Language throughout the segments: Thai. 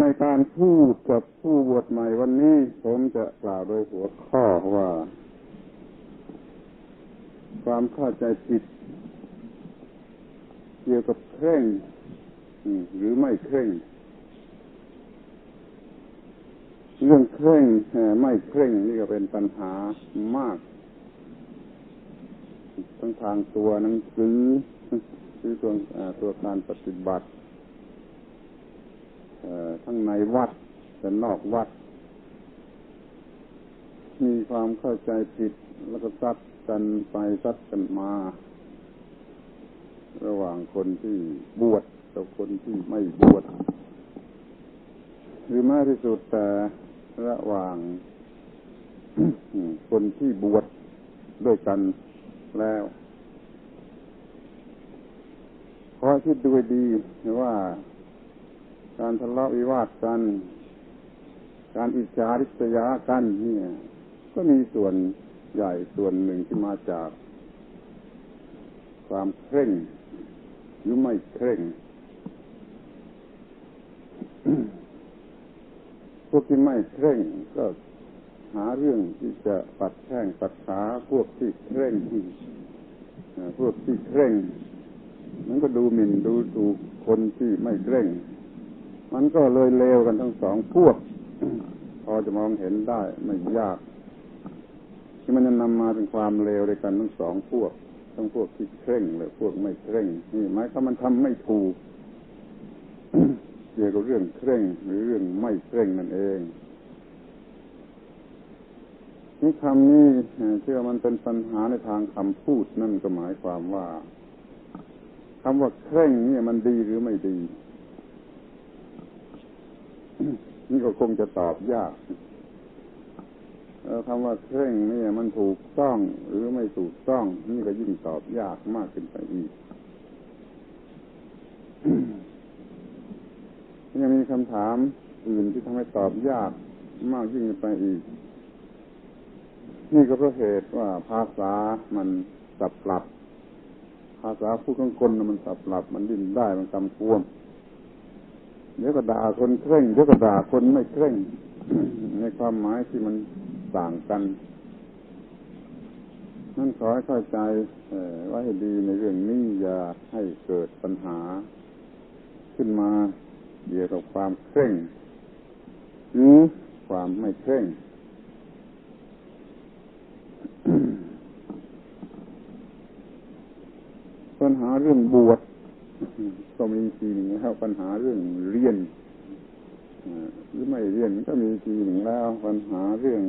ในการพูดกับผู้บวชใหม่วันนี้ ผมจะกล่าวโดยหัวข้อว่า ความเข้าใจผิดเกี่ยวกับเคร่งหรือไม่เคร่ง เรื่องเคร่งไม่เคร่งนี่ก็เป็นปัญหามาก ทั้งทางตัวหนังสือหรือตัวตัวการปฏิบัติ ทั้งในวัดและนอกวัด มีความเข้าใจผิดแล้วก็ซัดกันไปซัดกันมา ระหว่างคนที่บวชกับคนที่ไม่บวชหรือมากที่สุดแต่ระหว่างคนที่บวชด้วยกันแล้วขอคิดดูดีว่า การทะเลาะวิวาทกัน การอิจฉาริษยากันเนี่ย ก็มีส่วนใหญ่ส่วนหนึ่งที่มาจาก ความเคร่งหรือไม่เคร่ง พวกที่ไม่เคร่งก็หาเรื่องที่จะปัดแข้งปัดขาพวกที่เคร่งพวกที่เคร่ง มันก็ดูหมิ่นดูถูกคนที่ไม่เคร่ง มันก็เลยเลวกันทั้งสองพวก พอจะมองเห็นได้ไม่ยาก ที่มันจะนำมาเป็นความเลวด้วยกันทั้งสองพวก ทั้งพวกที่เคร่งและพวกไม่เคร่งนี่หมายความมันทำไม่ถูกเกี่ยวกับเรื่องเคร่งหรือเรื่องไม่เคร่งนั่นเองนี่คำนี้เชื่อมันเป็นปัญหาในทางคำพูดนั่นก็หมายความว่าคำว่าเคร่งนี่มันดีหรือไม่ดี นี่ก็คงจะตอบยากคำว่าเคร่งนี่มันถูกต้องหรือไม่ถูกต้อง นี่ก็ยิ่งตอบยากมากขึ้นไปอีกยังมีคำถามอื่นที่ทำให้ตอบยากมากยิ่งไปอีก นี่ก็เพราะเหตุว่าภาษามันสับปรับ ภาษาผู้ข้างคนมันสับปรับ มันดิ้นได้มันกำกวม เดี๋ยวก็ด่าคนเคร่งเดี๋ยวก็ด่าคนไม่เคร่ง ในความหมายที่มันต่างกัน นั่นขอให้เข้าใจไว้ให้ดีในเรื่องนี้อย่าให้เกิดปัญหา ขึ้นมาเกี่ยวกับความเคร่งหรือความไม่เคร่งปัญหาเรื่องบวช ก็มีทีหนึ่งแล้วปัญหาเรื่องเรียนหรือไม่เรียนก็มีทีหนึ่งแล้ว ปัญหาเรื่อง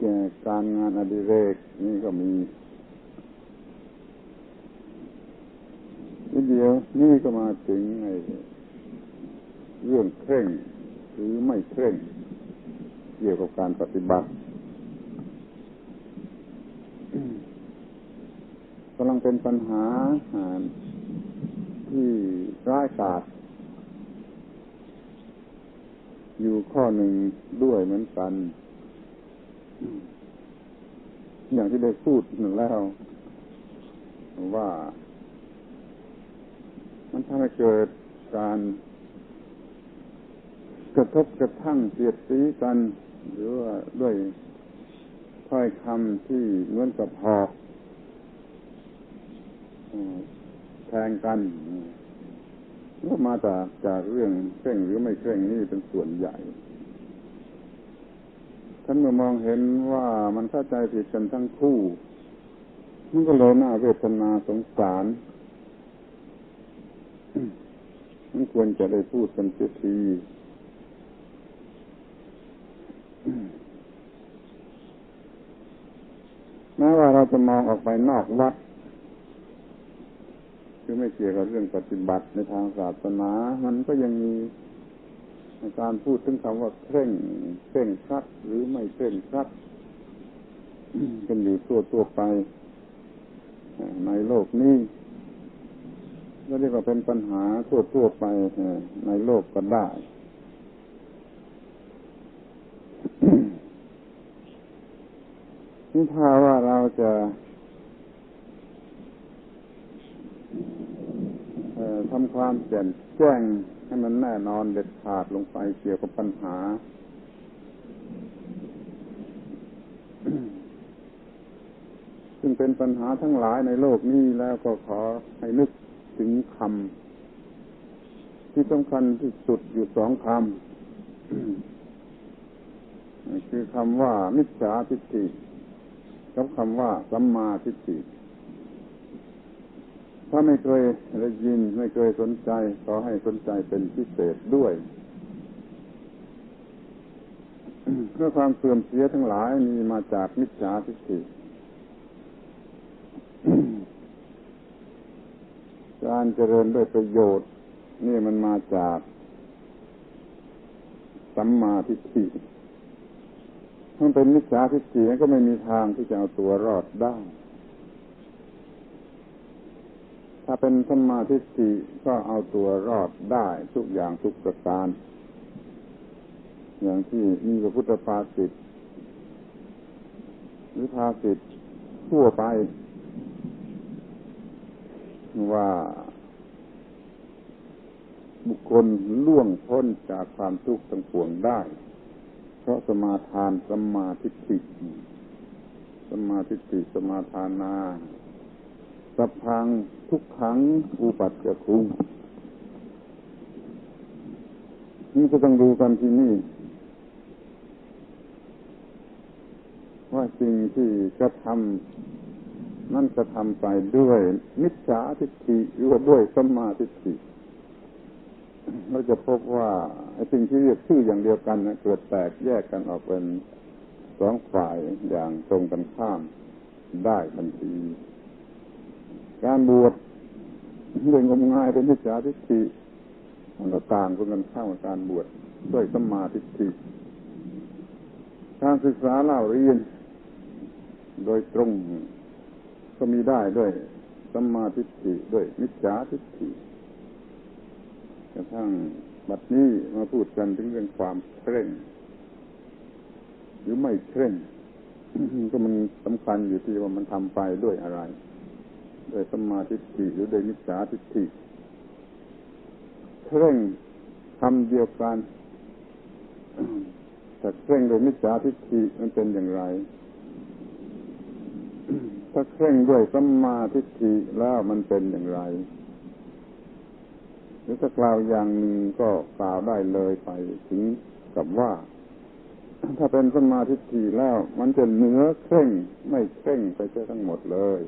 แก่การงานอดิเรกนี่ก็มีนิดเดียวนี่ก็มาถึงในเรื่องเคร่งหรือไม่เคร่ง เกี่ยวกับการปฏิบัติ กำลังเป็นปัญหาที่ร้ายกาจอยู่ข้อหนึ่งด้วยเหมือนกัน อย่างที่ได้พูดหนึ่งแล้ว ว่า มันทำให้เกิดการกระทบกระทั่งเสียดสีกัน หรือว่าด้วยถ้อยคำที่เหมือนกับหอก แทงกันก็มาจากจากเรื่องเคร่งหรือไม่เคร่งนี่เป็นส่วนใหญ่ท่านเมื่อมองเห็นว่ามันเข้าใจผิดกันทั้งคู่มันก็เลยน่าเวทนาสงสารมันควรจะได้พูดกันเสียทีแม้ว่าเราจะมองออกไปนอกวัด คือไม่เกี่ยวกับเรื่องปฏิบัติในทางศาสนา มันก็ยังมีการพูดถึงคำว่าเคร่งเคร่งครัดหรือไม่เคร่งครัดกันอยู่ทั่วตัวไป ในโลกนี้ก็เรียกว่าเป็นปัญหาทั่วทั่วไปในโลกก็ได้ นี่ถ้าว่าเราจะ ทำความแจ่มแจ้งให้มันแน่นอนเด็ดขาดลงไปเกี่ยวกับปัญหา ซึ่งเป็นปัญหาทั้งหลายในโลกนี้แล้วก็ขอให้นึกถึงคำที่สำคัญที่สุดอยู่สองคำคือคำว่ามิจฉาทิฏฐิกับคำว่าสัมมาทิฏฐิ ถ้าไม่เคยได้ยินไม่เคยสนใจ ขอให้สนใจเป็นพิเศษด้วยเพื่อความเสื่อมเสียทั้งหลายมีมาจากมิจฉาทิฏฐิการเจริญด้วยประโยชน์ นี่มันมาจากสัมมาทิฏฐิมันเป็นมิจฉาทิฏฐิก็ไม่มีทางที่จะเอาตัวรอดได้ ถ้าเป็นสมาทิฏฐิก็เอาตัวรอดได้ทุกอย่างทุกประการ อย่างที่มีพระพุทธภาษิตหรือภาษิตทั่วไป ว่าบุคคลล่วงพ้นจากความทุกข์ทั้งปวงได้ เพราะสมาทานสมาธิิสมาธิิสมาทานา สัพพังทุกขังอุปัจจคุงนี่ก็ต้องดูกันที่นี่ ว่าสิ่งที่กระทำนั่นกระทำไปด้วย มิจฉาทิฏฐิหรือว่าด้วยสัมมาธิิเราจะพบว่าไอ้สิ่งที่เรียกชื่ออย่างเดียวกันนะเกิดแตกแยกกันออกเป็นสองฝ่ายอย่างตรงกันข้ามได้ทันที การบวชเรื่องงมงายเป็นมิจฉาทิฏฐิมันก็ต่างกันข้ามกับการบวชด้วยสมาธิฏฐิการศึกษาเล่าเรียน โดยตรงก็มีได้ด้วยสมาธิฏฐิด้วยมิจฉาทิฏฐิกระทั่งบัดนี้มาพูดกันถึงเรื่องความเคร่ง หรือไม่เคร่งก็มันสำคัญอยู่ที่ว่ามันทำไปด้วยอะไร ด้วยสมาธิิหรือด้วยมิจฉาทิฏฐิเคร่งทำเดียวกันแต่เคร่งโดยมิจฉาทิฏฐิมันเป็นอย่างไร ถ้าเคร่งด้วยสัมมาทิฏฐิแล้วมันเป็นอย่างไร หรือถ้ากล่าวอย่างหนึ่งก็กล่าวได้เลยไปถึงกับว่า ถ้าเป็นสมาธิทีแล้ว มันจะเหนือเคร่งไม่เคร่งไปเสียทั้งหมดเลย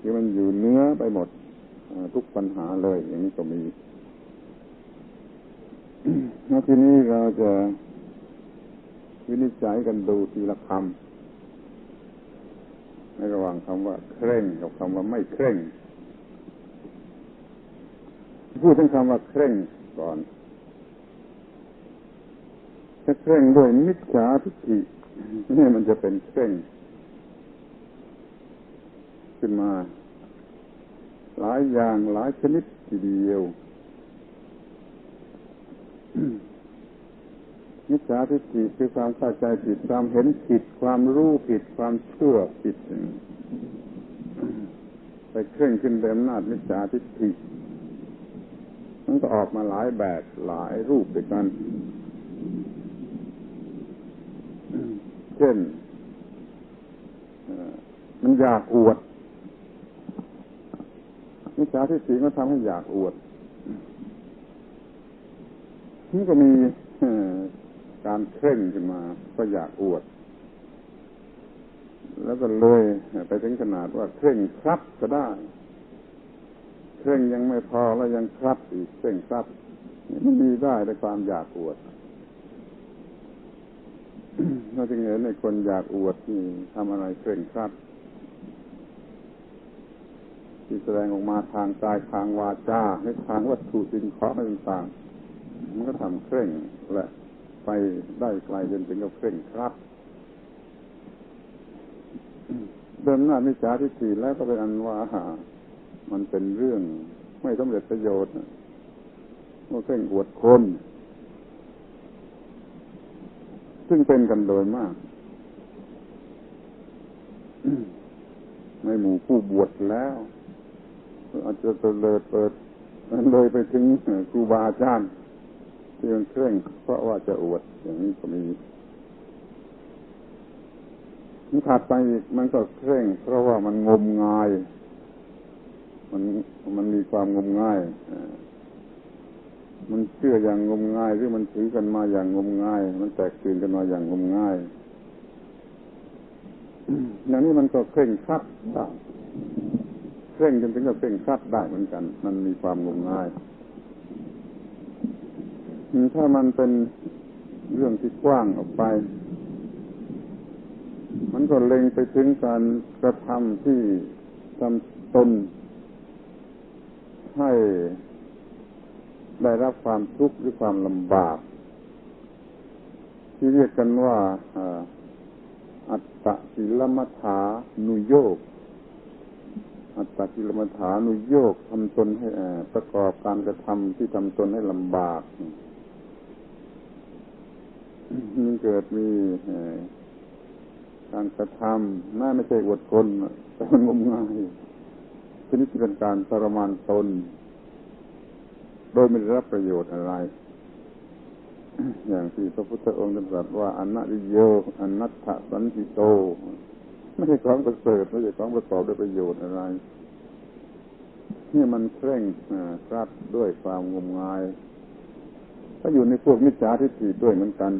คือมันอยู่เนื้อไปหมดทุกปัญหาเลยอย่างนี้ก็มีแล้วทีนี้เราจะวินิจฉัยกันดูทีละคำในระหว่างคำว่าเคร่งกับคำว่าไม่เคร่ง พูดถึงคำว่าเคร่งก่อน ถ้าเคร่งด้วยมิจฉาทิฏฐินี่มันจะเป็นเคร่ง ขึ้นมา หลายอย่างหลายชนิดทีเดียวมิจฉาทิฏฐิคือความเข้าใจผิดความเห็นผิด ความรู้ผิด ความเชื่อผิดไปเคร่งขึ้นเต็มนาจมิจฉาทิฏฐิมันก็ออกมาหลายแบบหลายรูปด้วยกัน เช่นมันอยากอวด นิสาที่สีก็ทำให้อยากอวดนี่ก็มีการเคร่งขึ้นมา ก็อยากอวด แล้วก็เลยไปถึงขนาดว่าเคร่งครับก็ได้ เคร่งยังไม่พอแล้วยังคลับอีกเคร่งคลับมันมีได้ในความอยากอวดเราจึงเห็นในคนอยากอวดนี่ทำอะไรเคร่งครัด ที่แสดงออกมาทางกายทางวาจาในทางวัตถุสิ่งของต่างๆมันก็ทำเคร่งและไปได้ไกลจนถึงกับเคร่งครัดเดินหน้ามิจฉาทิฏฐิแล้วก็เป็นอันว่ามันเป็นเรื่องไม่สำเร็จประโยชน์เมื่อเคร่งอวดคน ซึ่งเป็นกันโดยมากในหมู่ผู้บวชแล้ว อาจจะเตลิดเปิดเลยไปถึงครูบาอาจารย์ที่มันเคร่งเพราะว่าจะอวดอย่างนี้ก็มีมันขาดไปอีกมันก็เคร่ง เพราะว่ามันงมงาย มันมันมีความงมงายมันเชื่ออย่างงมงายหรือมันถือกันมาอย่างงมงาย มันแตกตื่นกันมาอย่างงมงายอย่างนี้มันก็เคร่งครัดได้ เคร่งจนถึงกับเคร่งครัดได้เหมือนกัน มันมีความงมงาย ถ้ามันเป็นเรื่องที่กว้างออกไป มันก็เล็งไปถึงการกระทำที่ทำตนให้ได้รับความทุกข์หรือความลำบาก ที่เรียกกันว่าอัตตะกิลมัฐานุโยก อัตตกิลมัฐานุโยกทำตนให้ประกอบการกระทำที่ทำตนให้ลำบากมันเกิดมีการกระทำแม้ไม่ใช่อดทนแต่มันงมงายชนิดที่เป็นการทรมานตน โดยไม่ได้รับประโยชน์อะไร อย่างที่พระพุทธองค์ตรัสว่าอนัตโยอนัตถสันติโต ไม่ใช่ของประเสริฐไม่ใช่ของประกอบด้วยประโยชน์อะไรนี่มันเคร่งครัดด้วยความงมงายก็อยู่ในพวกมิจฉาทิฏฐิด้วยเหมือนกัน